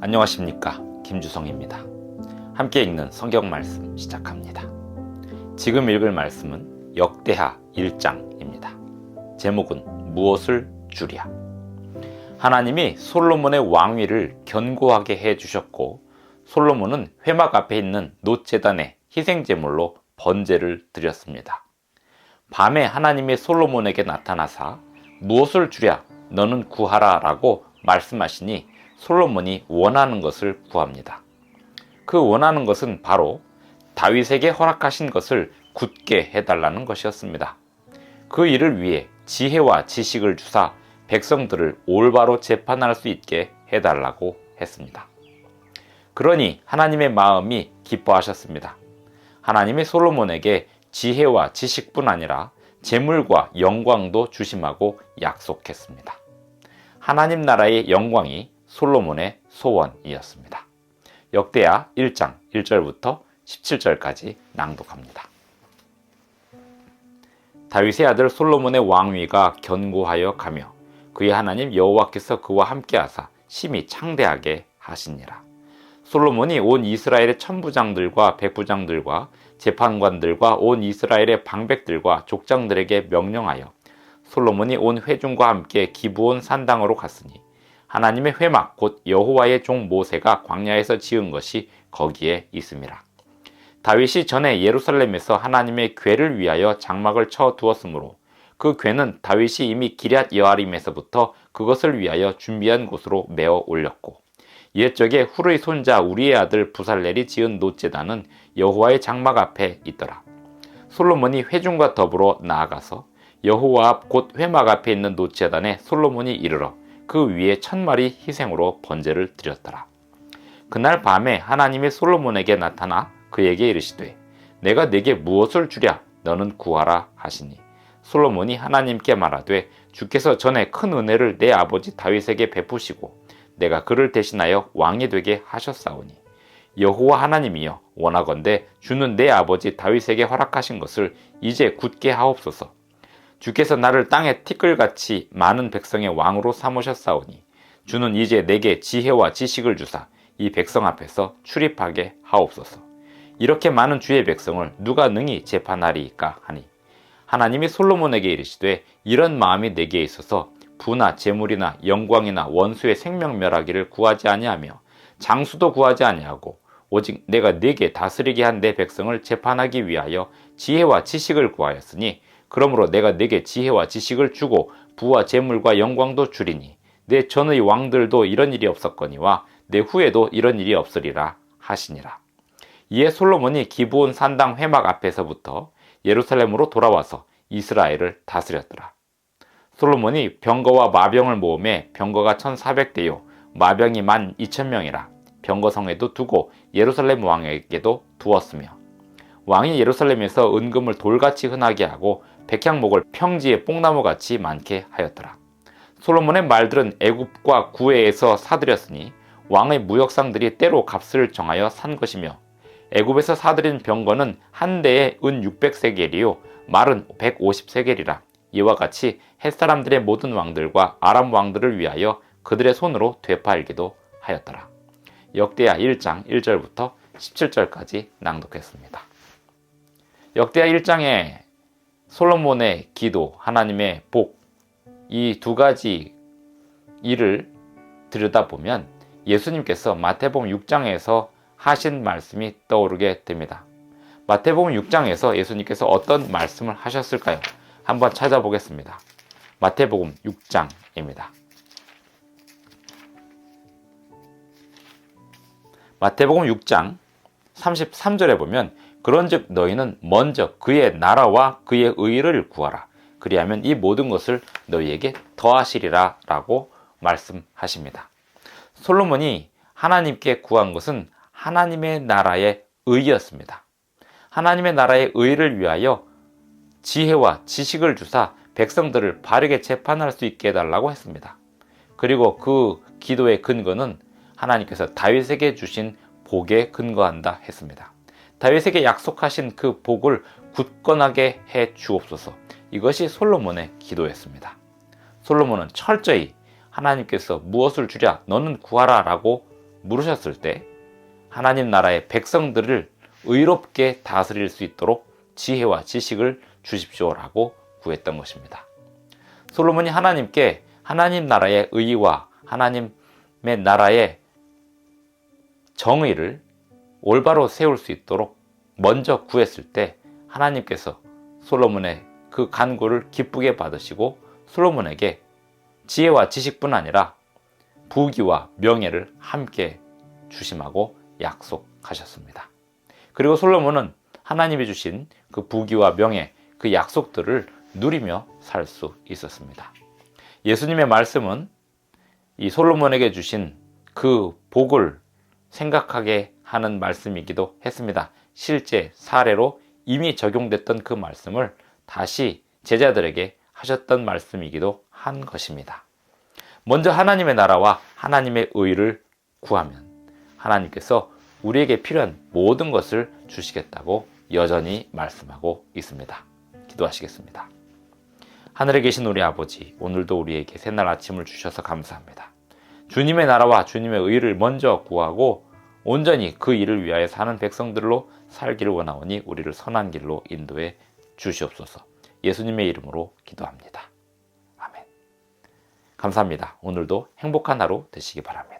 안녕하십니까 김주성입니다. 함께 읽는 성경 말씀 시작합니다. 지금 읽을 말씀은 역대하 1장입니다. 제목은 무엇을 주랴. 하나님이 솔로몬의 왕위를 견고하게 해 주셨고 솔로몬은 회막 앞에 있는 노제단에 희생 제물로 번제를 드렸습니다. 밤에 하나님이 솔로몬에게 나타나사 무엇을 주랴 너는 구하라 라고 말씀하시니 솔로몬이 원하는 것을 구합니다. 그 원하는 것은 바로 다윗에게 허락하신 것을 굳게 해달라는 것이었습니다. 그 일을 위해 지혜와 지식을 주사 백성들을 올바로 재판할 수 있게 해달라고 했습니다. 그러니 하나님의 마음이 기뻐하셨습니다. 하나님이 솔로몬에게 지혜와 지식뿐 아니라 재물과 영광도 주심하고 약속했습니다. 하나님 나라의 영광이 솔로몬의 소원이었습니다. 역대하 1장 1절부터 17절까지 낭독합니다. 다윗의 아들 솔로몬의 왕위가 견고하여 가며 그의 하나님 여호와께서 그와 함께하사 심히 창대하게 하시니라. 솔로몬이 온 이스라엘의 천부장들과 백부장들과 재판관들과 온 이스라엘의 방백들과 족장들에게 명령하여 솔로몬이 온 회중과 함께 기부온 산당으로 갔으니 하나님의 회막 곧 여호와의 종 모세가 광야에서 지은 것이 거기에 있음이라. 다윗이 전에 예루살렘에서 하나님의 궤를 위하여 장막을 쳐 두었으므로 그 궤는 다윗이 이미 기럇 여아림에서부터 그것을 위하여 준비한 곳으로 메어 올렸고 옛적에 후르의 손자 우리의 아들 부살렐이 지은 노제단은 여호와의 장막 앞에 있더라. 솔로몬이 회중과 더불어 나아가서 여호와 앞 곧 회막 앞에 있는 노제단에 솔로몬이 이르러 그 위에 천 마리 희생으로 번제를 드렸더라. 그날 밤에 하나님의 솔로몬에게 나타나 그에게 이르시되 내가 네게 무엇을 주랴? 너는 구하라 하시니. 솔로몬이 하나님께 말하되 주께서 전에 큰 은혜를 내 아버지 다윗에게 베푸시고 내가 그를 대신하여 왕이 되게 하셨사오니. 여호와 하나님이여 원하건대 주는 내 아버지 다윗에게 허락하신 것을 이제 굳게 하옵소서 주께서 나를 땅에 티끌같이 많은 백성의 왕으로 삼으셨사오니 주는 이제 내게 지혜와 지식을 주사 이 백성 앞에서 출입하게 하옵소서. 이렇게 많은 주의 백성을 누가 능히 재판하리이까 하니 하나님이 솔로몬에게 이르시되 이런 마음이 내게 있어서 부나 재물이나 영광이나 원수의 생명 멸하기를 구하지 아니하며 장수도 구하지 아니하고 오직 내가 네게 다스리게 한 내 백성을 재판하기 위하여 지혜와 지식을 구하였으니 그러므로 내가 네게 지혜와 지식을 주고 부와 재물과 영광도 주리니 내 전의 왕들도 이런 일이 없었거니와 내 후에도 이런 일이 없으리라 하시니라. 이에 솔로몬이 기브온 산당 회막 앞에서부터 예루살렘으로 돌아와서 이스라엘을 다스렸더라. 솔로몬이 병거와 마병을 모음에 병거가 1400대요 마병이 만 2000명이라 병거성에도 두고 예루살렘 왕에게도 두었으며 왕이 예루살렘에서 은금을 돌같이 흔하게 하고 백향목을 평지에 뽕나무같이 많게 하였더라. 솔로몬의 말들은 애굽과 구해에서 사들였으니 왕의 무역상들이 때로 값을 정하여 산 것이며 애굽에서 사들인 병거는 한 대에 은 600세겔이요 말은 150세겔이라 이와 같이 햇사람들의 모든 왕들과 아람 왕들을 위하여 그들의 손으로 되팔기도 하였더라. 역대하 1장 1절부터 17절까지 낭독했습니다. 역대하 1장에 솔로몬의 기도, 하나님의 복, 이 두 가지 일을 들여다보면 예수님께서 마태복음 6장에서 하신 말씀이 떠오르게 됩니다. 마태복음 6장에서 예수님께서 어떤 말씀을 하셨을까요? 한번 찾아보겠습니다. 마태복음 6장입니다. 마태복음 6장 33절에 보면 그런즉 너희는 먼저 그의 나라와 그의 의를 구하라. 그리하면 이 모든 것을 너희에게 더하시리라 라고 말씀하십니다. 솔로몬이 하나님께 구한 것은 하나님의 나라의 의였습니다. 하나님의 나라의 의를 위하여 지혜와 지식을 주사 백성들을 바르게 재판할 수 있게 해달라고 했습니다. 그리고 그 기도의 근거는 하나님께서 다윗에게 주신 복에 근거한다 했습니다. 다윗에게 약속하신 그 복을 굳건하게 해 주옵소서. 이것이 솔로몬의 기도였습니다. 솔로몬은 철저히 하나님께서 무엇을 주랴 너는 구하라 라고 물으셨을 때 하나님 나라의 백성들을 의롭게 다스릴 수 있도록 지혜와 지식을 주십시오라고 구했던 것입니다. 솔로몬이 하나님께 하나님 나라의 의와 하나님의 나라의 정의를 올바로 세울 수 있도록 먼저 구했을 때 하나님께서 솔로몬의 그 간구를 기쁘게 받으시고 솔로몬에게 지혜와 지식뿐 아니라 부귀와 명예를 함께 주심하고 약속하셨습니다. 그리고 솔로몬은 하나님이 주신 그 부귀와 명예, 그 약속들을 누리며 살 수 있었습니다. 예수님의 말씀은 이 솔로몬에게 주신 그 복을 생각하게 하는 말씀이기도 했습니다. 실제 사례로 이미 적용됐던 그 말씀을 다시 제자들에게 하셨던 말씀이기도 한 것입니다. 먼저 하나님의 나라와 하나님의 의를 구하면 하나님께서 우리에게 필요한 모든 것을 주시겠다고 여전히 말씀하고 있습니다. 기도하시겠습니다. 하늘에 계신 우리 아버지, 오늘도 우리에게 새날 아침을 주셔서 감사합니다. 주님의 나라와 주님의 의를 먼저 구하고 온전히 그 일을 위하여 사는 백성들로 살기를 원하오니 우리를 선한 길로 인도해 주시옵소서. 예수님의 이름으로 기도합니다. 아멘. 감사합니다. 오늘도 행복한 하루 되시기 바랍니다.